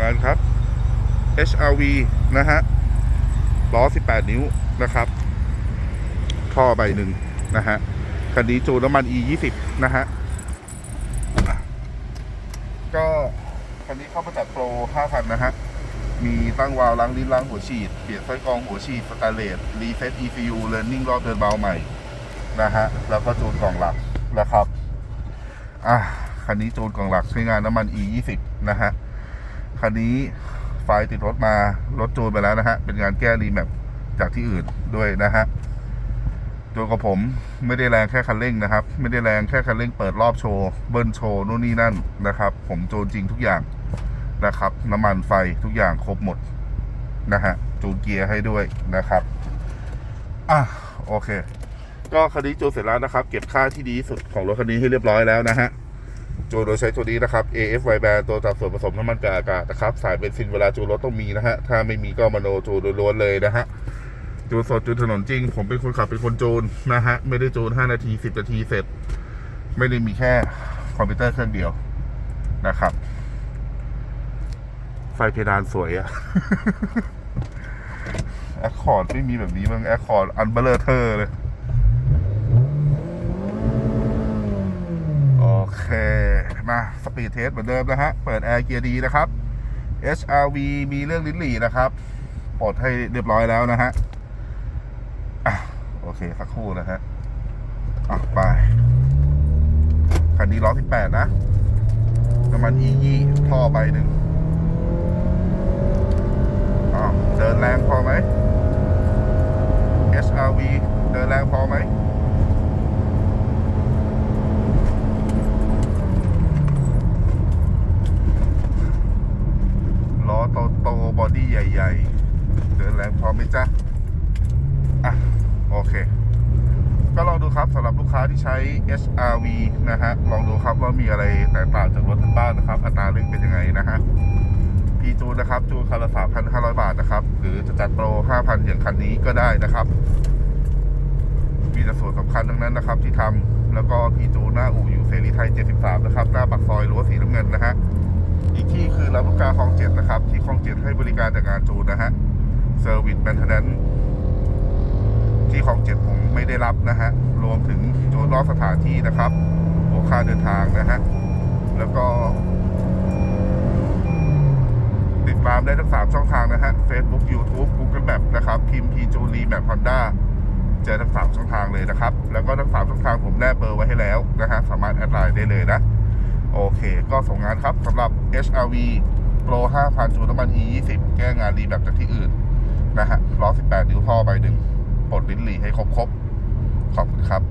งานครับ HRV นะฮะล้อ 18 นิ้วนะครับท่อใบหนึ่งนะฮะคันนี้จูนน้ำมัน E 20นะฮะก็คันนี้เข้ามาจัดโปร 5,000 นะฮะ มีตั้งวาล์วล้างลิ้นล้างหัวฉีด เปลี่ยนไส้กรองหัวฉีดสแตนเลสรีเซ็ต ECU เ e ร์นิ่งรอบเดินเบาใหม่ นะฮะ แล้วก็จูนกล่องหลักนะครับ อะคันนี้จูนกล่องหลักใช้งานน้ำมัน E 2 0นะฮะ คันนี้ไฟติดรถมา รถจูนไปแล้วนะฮะ เป็นงานแก้รีแมปจากที่อื่นด้วยนะฮะตัวกับผมไม่ได้แรงแค่คันเร่งนะครับ ไม่ได้แรงแค่คันเร่งเปิดรอบโชว์ เบิ้ลโชว์นู่นนี่นั่นนะครับ ผมโจนจริงทุกอย่างนะครับ น้ำมันไฟทุกอย่างครบหมดนะฮะจูนเกียร์ให้ด้วยนะครับอะโอเค ก็คันนี้จูนเสร็จแล้วนะครับ เก็บค่าที่ดีสุดของรถคันนี้ให้เรียบร้อยแล้วนะฮะ จูนโดยใช้ตัวนี้นะครับ AFY band ตัวจับส่วนผสมน้ำมันกับอากาศนะครับ สายเบนซินเวลาจูนรถต้องมีนะฮะ ถ้าไม่มีก็มโนจูนล้วนเลยนะฮะ จูนสดจูนถนนจริง ผมเป็นคนขับเป็นคนจูนนะฮะ ไม่ได้จูน 5 นาที 10 นาทีเสร็จ ไม่ได้มีแค่คอมพิวเตอร์เครื่องเดียวนะครับ ไฟเพดานสวยอะแอคคอร์ดไม่มีแบบนี้มั้งแอคคอร์ดอันเบลเทอร์เลย โอ เค มาสปีดเทสเหมือนเดิมนะฮะ เปิดแอร์เกียร์ดีนะครับ HRV มีเรื่องลิ้นหลีนะครับ ปลดให้เรียบร้อยแล้วนะฮะอะโอเค สักครู่นะฮะอะไป คันนี้ล้อ18นะน้ำมัน E 2ท่อใบหนึ่งอ้าวเดินแรงพอไหม HRV เดินแรงพอไหม ล้อโตโตๆบอดี้ใหญ่ๆ เดินแรงพอไหม จ๊ะ อะ โอเค ก็ลองดูครับสำหรับลูกค้าที่ใช้ HRV นะฮะ ลองดูครับว่ามีอะไรแตกต่างจากรถทั้งบ้านนะครับ อัตราเร่งเป็นยังไงนะฮะพีจูนนะครับ จูนคันละ3,500 บาทนะครับ หรือจะจัดโปร 5,000อย่างคันนี้ก็ได้นะครับมีแต่ส่วนสำคัญทั้งนั้นนะครับ ที่ทำแล้วก็พีจูนหน้าอู่อยู่เซรีไทย 73 นะครับ หน้าปากซอยรั้วสีน้ำเงินนะฮะอีกที่คือรับลูกค้าคลองเจ็ดนะครับ ที่คลองเจ็ดให้บริการแต่งานจูนนะฮะ ซอร์วิสแมนเทนแนนที่คลองเจ็ดผมไม่ได้รับนะฮะ รวมถึงจูนนอกสถานที่นะครับหัวค่าเดินทางนะฮะ แล้วก็ ติดตามได้ทั้ง3ช่องทางนะฮะ Facebook YouTube Google Map นะครับพิมพ์ทีจูรีแมปฮอนด้าเจอทั้ง3ช่องทางเลยนะครับ แล้วก็ทั้ง3ช่องทางผมแนบเบอร์ไว้ให้แล้วนะฮะ สามารถแอดไลน์ได้เลยนะ โอเค ก็ส่งงานครับสำหรับ HRV Pro 5,000จูนน้ำมัน E 20 แก้งานรีแบบจากที่อื่น 18นิ้วท่อใบหนึ่งปลดลิ้นหลีให้ครบๆขอบคุณครับ